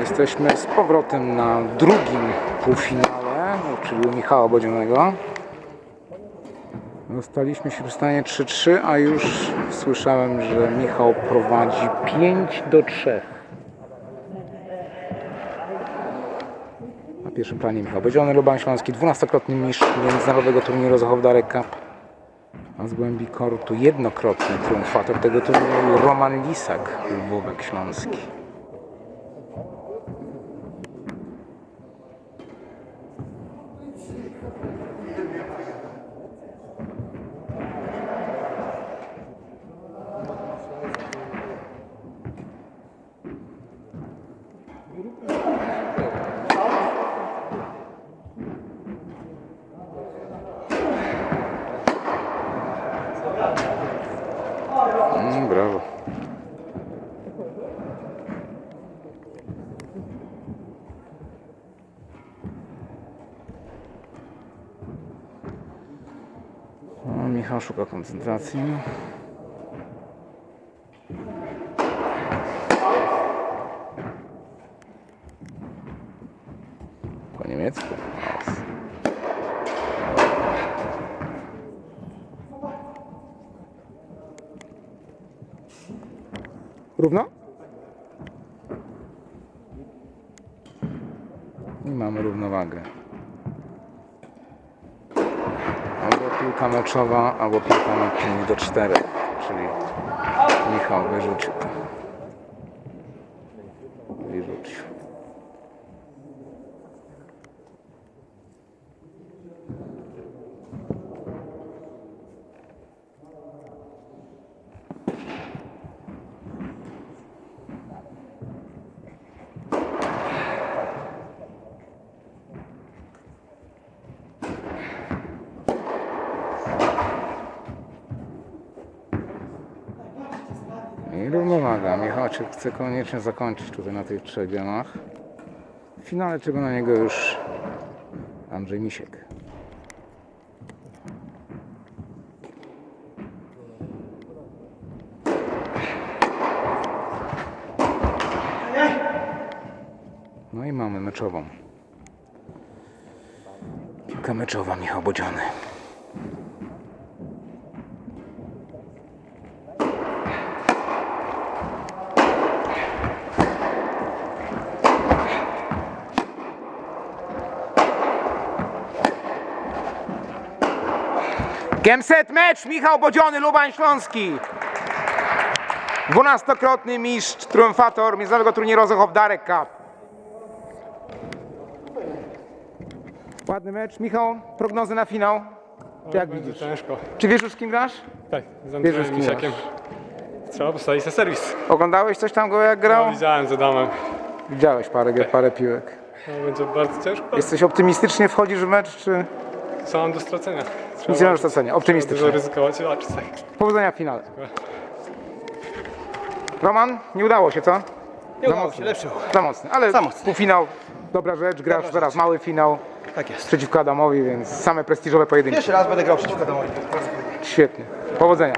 Jesteśmy z powrotem na drugim półfinale, no, czyli u Michała Bodzionego. Zostaliśmy się w stanie 3-3, a już słyszałem, że Michał prowadzi 5 do 3. Na pierwszym planie Michał Bodziony, Luban Śląski, 12-krotny mistrz międzynarodowego turnieju Zochow-Darek Cup. A z głębi kortu jednokrotny triumfator tego turnieju Roman Lisak, Lwówek Śląski. Michał szuka koncentracji. Po niemiecku. Równo? I mamy równowagę. Albo piłka meczowa, albo piłka na 5 do 4, czyli Michał wyrzucił. I równowaga. Michałaczyk chce koniecznie zakończyć tutaj na tych trzech gemach. W finale czego na niego już Andrzej Misiek. No i mamy meczową. Piłka meczowa Michał Bodziany. 500 mecz Michał Bodziony, Lubań Śląski. Dwunastokrotny mistrz, triumfator międzynarodowego turnieju Rozochow Darek Cup. Ładny mecz. Michał, prognozy na finał? Ty jak widzisz? ciężko. Czy wiesz już z kim grasz? Tak, z Andrzejem Wierzysz w Kisiakiem. Trzeba postawić na serwis. Oglądałeś coś tam go jak grał? No, widziałem z Adamem. Widziałeś parę, gier, parę piłek. No, będzie bardzo ciężko. Jesteś optymistycznie, wchodzisz w mecz czy... Co mam do stracenia? Trzeba nic nie masz do stracenia? Optymistycznie. Dużo ryzykować. Tak. Powodzenia w finale. Roman, nie udało się, co? Nie udało się, lepszy. Za mocny, ale Za mocny. półfinał, dobra rzecz, grasz teraz mały finał Tak jest. przeciwko Adamowi, więc same prestiżowe pojedynki. Pierwszy raz będę grał przeciwko domowi. Świetnie. Powodzenia.